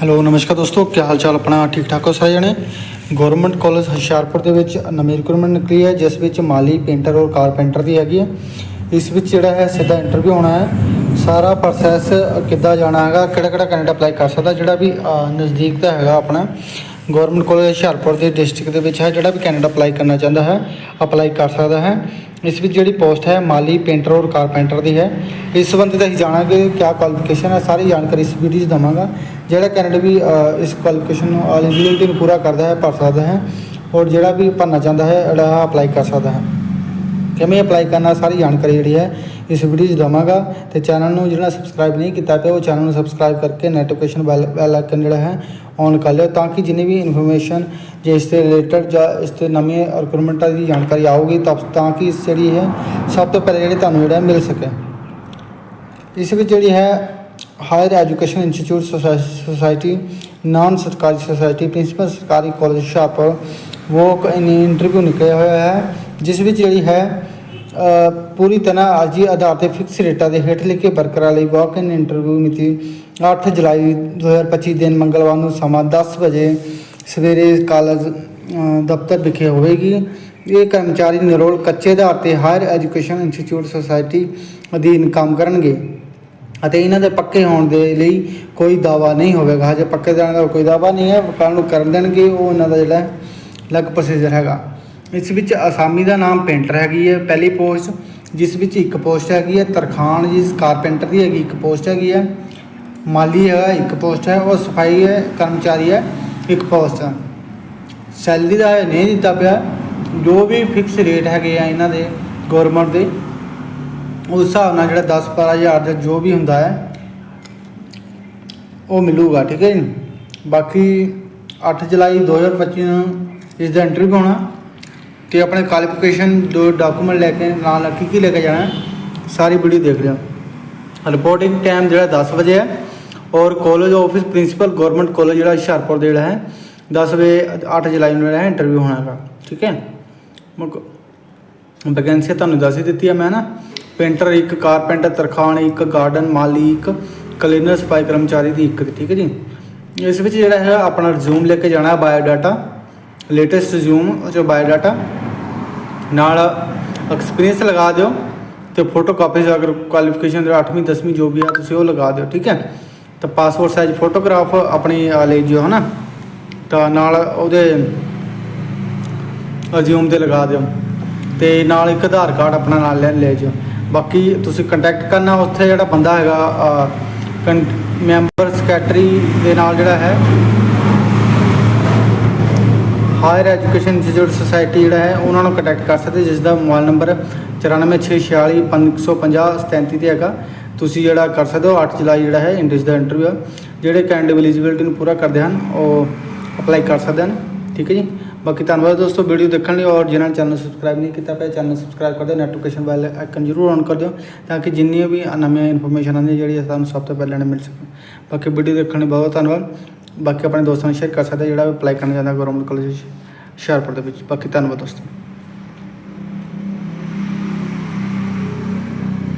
Hello, ਨਮਸਕਾਰ ਦੋਸਤੋ, ਕੀ ਹਾਲ ਚਾਲ ਆਪਣਾ? ਠੀਕ ਠਾਕ ਹੋ ਸਾਰੇ ਜਣੇ? ਗਵਰਨਮੈਂਟ ਕਾਲਜ ਹੁਸ਼ਿਆਰਪੁਰ ਦੇ ਵਿੱਚ ਨਵੀਂ ਰਿਕਰੂਟਮੈਂਟ ਨਿਕਲੀ ਹੈ, ਜਿਸ ਵਿੱਚ ਮਾਲੀ ਪੇਂਟਰ ਔਰ ਕਾਰਪੈਂਟਰ ਦੀ ਹੈਗੀ ਹੈ। ਇਸ ਵਿੱਚ ਜਿਹੜਾ ਹੈ, ਸਿੱਧਾ ਇੰਟਰਵਿਊ ਹੋਣਾ ਹੈ। ਸਾਰਾ ਪ੍ਰੋਸੈਸ ਕਿੱਦਾਂ ਜਾਣਾ ਹੈਗਾ ਕਿਹੜਾ ਕਿਹੜਾ ਕੈਂਡੀਡੇਟ ਅਪਲਾਈ ਕਰ ਸਕਦਾ, ਜਿਹੜਾ ਵੀ ਨਜ਼ਦੀਕ ਦਾ ਹੈਗਾ ਆਪਣਾ। ਗਵਰਨਮੈਂਟ ਕਾਲਜ ਹੁਸ਼ਿਆਰਪੁਰ ਦੇ ਡਿਸਟ੍ਰਿਕਟ ਦੇ ਵਿੱਚ ਹੈ, ਜਿਹੜਾ ਵੀ ਕੈਂਡੀਡੇਟ ਅਪਲਾਈ ਕਰਨਾ ਚਾਹੁੰਦਾ ਹੈ ਅਪਲਾਈ ਕਰ ਸਕਦਾ ਹੈ। ਇਸ ਵਿੱਚ ਜਿਹੜੀ ਪੋਸਟ ਹੈ, ਮਾਲੀ ਪੇਂਟਰ ਔਰ ਕਾਰਪੈਂਟਰ ਦੀ ਹੈ। ਇਸ ਸੰਬੰਧੀ ਤਾਂ ਅਸੀਂ ਜਾਣਾਂਗੇ, ਕਿਆ ਕੁਆਲੀਫਿਕੇਸ਼ਨ ਹੈ, ਸਾਰੀ ਜਾਣਕਾਰੀ ਇਸ ਵੀਡੀਓ 'ਚ ਦਵਾਂਗਾ। ਜਿਹੜਾ ਕੈਂਡੀਡੇਟ ਵੀ ਇਸ ਕੁਆਲੀਫਿਕੇਸ਼ਨ ਨੂੰ ਐਲੀਜੀਬਿਲਿਟੀ ਨੂੰ ਪੂਰਾ ਕਰਦਾ ਹੈ, ਭਰ ਸਕਦਾ ਹੈ ਔਰ ਜਿਹੜਾ ਵੀ ਭਰਨਾ ਚਾਹੁੰਦਾ ਹੈ, ਜਿਹੜਾ ਅਪਲਾਈ ਕਰ ਸਕਦਾ ਹੈ। ਕਿਵੇਂ ਅਪਲਾਈ ਕਰਨਾ, ਸਾਰੀ ਜਾਣਕਾਰੀ ਜਿਹੜੀ ਹੈ, ਇਸ ਵੀਡੀਓ 'ਚ ਦਵਾਂਗਾ ਤੇ ਚੈਨਲ ਨੂੰ ਜਿਹੜਾ ਸਬਸਕ੍ਰਾਈਬ ਨਹੀਂ ਕੀਤਾ ਪਿਆ, ਉਹ ਚੈਨਲ ਨੂੰ ਸਬਸਕ੍ਰਾਈਬ ਕਰਕੇ ਨੋਟੀਫਿਕੇਸ਼ਨ ਬੈਲ ਬੈਲ ਆਈਕਨ ਜਿਹੜਾ ਹੈ ਔਨ ਕਰ ਲਿਓ ਤਾਂ ਕਿ ਜਿੰਨੀ ਵੀ ਇਨਫੋਰਮੇਸ਼ਨ ਜੇ ਇਸ ਦੇ ਰਿਲੇਟਡ ਜਾਂ ਇਸ ਤੇ ਨਵੀਂ ਰਿਕਰੂਟਮੈਂਟਾਂ ਦੀ ਜਾਣਕਾਰੀ ਆਊਗੀ, ਤਾਂ ਕਿ ਇਸ ਜਿਹੜੀ ਹੈ, ਸਭ ਤੋਂ ਪਹਿਲੇ ਜਿਹੜੀ ਤੁਹਾਨੂੰ ਜਿਹੜਾ ਮਿਲ ਸਕੇ। ਇਸ ਵਿੱਚ ਜਿਹੜੀ ਹੈ higher education institute society non ਸਰਕਾਰੀ ਸੁਸਾਇਟੀ ਪ੍ਰਿੰਸੀਪਲ ਸਰਕਾਰੀ ਕਾਲਜ ਹੁਸ਼ਿਆਰਪੁਰ ਵੋਕ ਇੰਟਰਵਿਊ ਨਿਕਲਿਆ ਹੋਇਆ ਹੈ ਜਿਸ ਵਿੱਚ ਜਿਹੜੀ ਹੈ ਪੂਰੀ ਤਰ੍ਹਾਂ ਅਰਜੀ ਆਧਾਰ ਤੇ ਫਿਕਸ ਰੇਟਾਂ ਦੇ ਹੇਠ ਲਿਖੇ ਵਰਕਰਾਂ ਲਈ ਵਾਕ ਇਨ ਇੰਟਰਵਿਊ ਮਿਤੀ 8 ਜੁਲਾਈ 2025 ਦਿਨ ਮੰਗਲਵਾਰ ਨੂੰ ਸਮਾਂ 10 ਵਜੇ ਸਵੇਰੇ ਕਾਲਜ ਦਫ਼ਤਰ ਵਿਖੇ ਹੋਵੇਗੀ ਇਹ ਕਰਮਚਾਰੀ ਨਿਰੋਲ ਕੱਚੇ ਆਧਾਰ ਤੇ ਹਾਇਰ ਐਜੂਕੇਸ਼ਨ ਇੰਸਟੀਚਿਊਟ ਸੁਸਾਇਟੀ ਅਧੀਨ ਕੰਮ ਕਰਨਗੇ ਅਤੇ ਇਹਨਾਂ ਦੇ ਪੱਕੇ ਹੋਣ ਦੇ ਲਈ ਕੋਈ ਦਾਵਾ ਨਹੀਂ ਹੋਵੇਗਾ। ਹਜੇ ਪੱਕੇ ਜਾਣ ਦਾ ਕੋਈ ਦਾਵਾ ਨਹੀਂ ਹੈ। ਕੱਲ੍ਹ ਨੂੰ ਕਰਨ ਦੇਣਗੇ, ਉਹ ਇਹਨਾਂ ਦਾ ਜਿਹੜਾ ਹੈ ਅਲੱਗ ਪ੍ਰੋਸੀਜਰ ਹੈਗਾ। ਇਸ ਵਿੱਚ ਅਸਾਮੀ ਦਾ ਨਾਮ ਪੇਂਟਰ ਹੈਗੀ ਹੈ, ਪਹਿਲੀ ਪੋਸਟ, ਜਿਸ ਵਿੱਚ ਇੱਕ ਪੋਸਟ ਹੈਗੀ ਹੈ। ਤਰਖਾਨ ਜਿਸ ਕਾਰਪੈਂਟਰ ਦੀ ਹੈਗੀ ਇੱਕ ਪੋਸਟ ਹੈਗੀ ਹੈ। ਮਾਲੀ ਹੈਗਾ, ਇੱਕ ਪੋਸਟ ਹੈ। ਉਹ ਸਫ਼ਾਈ ਹੈ, ਕਰਮਚਾਰੀ ਹੈ, ਇੱਕ ਪੋਸਟ ਹੈ। ਸੈਲਰੀ ਦਾ ਨਹੀਂ ਦਿੱਤਾ ਪਿਆ। ਜੋ ਵੀ ਫਿਕਸ ਰੇਟ ਹੈਗੇ ਆ ਇਹਨਾਂ ਦੇ ਗਵਰਨਮੈਂਟ ਦੇ ਉਸ ਹਿਸਾਬ ਨਾਲ ਜਿਹੜਾ 10 12000 ਦਾ ਜੋ ਵੀ ਹੁੰਦਾ ਹੈ, ਉਹ ਮਿਲੂਗਾ, ਠੀਕ ਹੈ ਜੀ? ਬਾਕੀ 8 ਜੁਲਾਈ 2025 ਨੂੰ ਇਸ ਦਾ ਇੰਟਰਵਿਊ ਹੋਣਾ ਤੇ ਆਪਣੇ ਕੁਆਲੀਫਿਕੇਸ਼ਨ ਦੋ ਡਾਕੂਮੈਂਟ ਲੈ ਕੇ ਨਾਲ ਕੀ ਕੀ ਲੈ ਕੇ ਜਾਣਾ ਸਾਰੀ ਵੀਡੀਓ ਦੇਖ ਲਿਓ ਰਿਪੋਰਟਿੰਗ ਟਾਈਮ ਜਿਹੜਾ 10 ਵਜੇ ਹੈ ਔਰ college office principal government college ਜਿਹੜਾ ਹੁਸ਼ਿਆਰਪੁਰ ਦੇ ਜਿਹੜਾ ਹੈ 10 ਵਜੇ 8 ਜੁਲਾਈ ਨੂੰ ਜਿਹੜਾ ਇੰਟਰਵਿਊ ਹੋਣਾ ਹੈਗਾ, ਠੀਕ ਹੈ? ਵੈਕੈਂਸੀ ਤੁਹਾਨੂੰ ਦੱਸ ਹੀ ਦਿੱਤੀ ਹੈ ਮੈਂ ਨਾ। ਪੇਂਟਰ ਇੱਕ, ਕਾਰਪੈਂਟਰ, ਤਰਖਾਣ ਇੱਕ, ਗਾਰਡਨ ਮਾਲੀ ਇੱਕ ਕਲੀਨਰ, ਸਫ਼ਾਈ ਕਰਮਚਾਰੀ ਦੀ ਇੱਕ, ਠੀਕ ਹੈ ਜੀ। ਇਸ ਵਿੱਚ ਜਿਹੜਾ ਹੈ, ਆਪਣਾ ਰਿਜ਼ਿਊਮ ਲੈ ਕੇ ਜਾਣਾ ਬਾਇਓ ਡਾਟਾ ਲੇਟੈਸਟ ਰਿਜ਼ਿਊਮ ਜੋ ਬਾਇਓ ਡਾਟਾ ਨਾਲ ਐਕਸਪੀਰੀਅੰਸ ਲਗਾ ਦਿਓ ਤੇ ਫੋਟੋ ਕਾਪੀਜ਼ ਅਗਰ ਕੁਆਲੀਫਿਕੇਸ਼ਨ ਦੇ 8ਵੀਂ 10ਵੀਂ ਜੋ ਵੀ ਆ, ਤੁਸੀਂ ਉਹ ਲਗਾ ਦਿਓ, ਠੀਕ ਹੈ। ਤਾਂ ਪਾਸਪੋਰਟ ਸਾਈਜ਼ ਫੋਟੋਗ੍ਰਾਫ ਆਪਣੀ ਆ ਲੈ ਜਿਓ, ਹਨਾ। ਤਾਂ ਨਾਲ ਉਹਦੇ ਰਿਜ਼ਿਊਮ ਤੇ ਲਗਾ ਦਿਓ। ਤੇ ਨਾਲ ਇੱਕ ਆਧਾਰ ਕਾਰਡ ਆਪਣਾ ਨਾਲ ਲੈ ਲੈ ਜਿਓ। ਬਾਕੀ ਤੁਸੀਂ ਕੰਟੈਕਟ ਕਰਨਾ, ਉੱਥੇ ਜਿਹੜਾ ਬੰਦਾ ਹੈਗਾ ਮੈਂਬਰ ਸੈਕਟਰੀ ਦੇ ਨਾਲ ਜਿਹੜਾ ਹੈ ਹਾਇਰ ਐਜੂਕੇਸ਼ਨ ਇੰਸਟੀਚਿਊਟ ਸੁਸਾਇਟੀ ਜਿਹੜਾ ਹੈ, ਉਹਨਾਂ ਨੂੰ ਕੰਟੈਕਟ ਕਰ ਸਕਦੇ, ਜਿਸ ਦਾ ਮੋਬਾਈਲ ਨੰਬਰ 9464 550 ਤੇ ਹੈਗਾ। ਤੁਸੀਂ ਜਿਹੜਾ ਕਰ ਸਕਦੇ ਹੋ 8 ਜੁਲਾਈ ਜਿਹੜਾ ਹੈ ਇੰਡਸ ਦਾ ਇੰਟਰਵਿਊ ਹੈ ਜਿਹੜੇ ਕੈਂਡੀਡੇਟ ਐਲੀਜੀਬਿਲਟੀ ਨੂੰ ਪੂਰਾ ਕਰਦੇ ਹਨ, ਉਹ ਅਪਲਾਈ ਕਰ ਸਕਦੇ ਹਨ। ਠੀਕ ਹੈ ਜੀ? ਬਾਕੀ ਧੰਨਵਾਦ ਦੋਸਤੋ ਵੀਡੀਓ ਦੇਖਣ ਲਈ ਔਰ ਜਿਨ੍ਹਾਂ ਨੇ ਚੈਨਲ ਸਬਸਕ੍ਰਾਈਬ ਨਹੀਂ ਕੀਤਾ ਪਿਆ ਚੈਨਲ ਸਬਸਕ੍ਰਾਈਬ ਕਰ ਦਿਓ ਨੋਟੀਫਿਕੇਸ਼ਨ ਬੈਲ ਆਈਕਨ ਜ਼ਰੂਰ ਔਨ ਕਰ ਦਿਓ ਤਾਂ ਕਿ ਜਿੰਨੀ ਵੀ ਨਵੀਆਂ ਇਨਫੋਰਮੇਸ਼ਨ ਆਉਂਦੀ ਜਿਹੜੀ ਹੈ ਤੁਹਾਨੂੰ ਸਭ ਤੋਂ ਪਹਿਲਾਂ ਮਿਲ ਸਕੇ ਬਾਕੀ ਵੀਡੀਓ ਦੇਖਣ ਲਈ ਬਹੁਤ ਧੰਨਵਾਦ। ਬਾਕੀ ਆਪਣੇ ਦੋਸਤਾਂ ਨੂੰ ਸ਼ੇਅਰ ਕਰ ਸਕਦੇ ਜਿਹੜਾ ਵੀ ਅਪਲਾਈ ਕਰਨਾ ਚਾਹੁੰਦਾ ਗਵਰਨਮੈਂਟ ਕਾਲਜ ਹੁਸ਼ਿਆਰਪੁਰ ਦੇ ਵਿੱਚ। ਬਾਕੀ ਧੰਨਵਾਦ ਦੋਸਤੋ।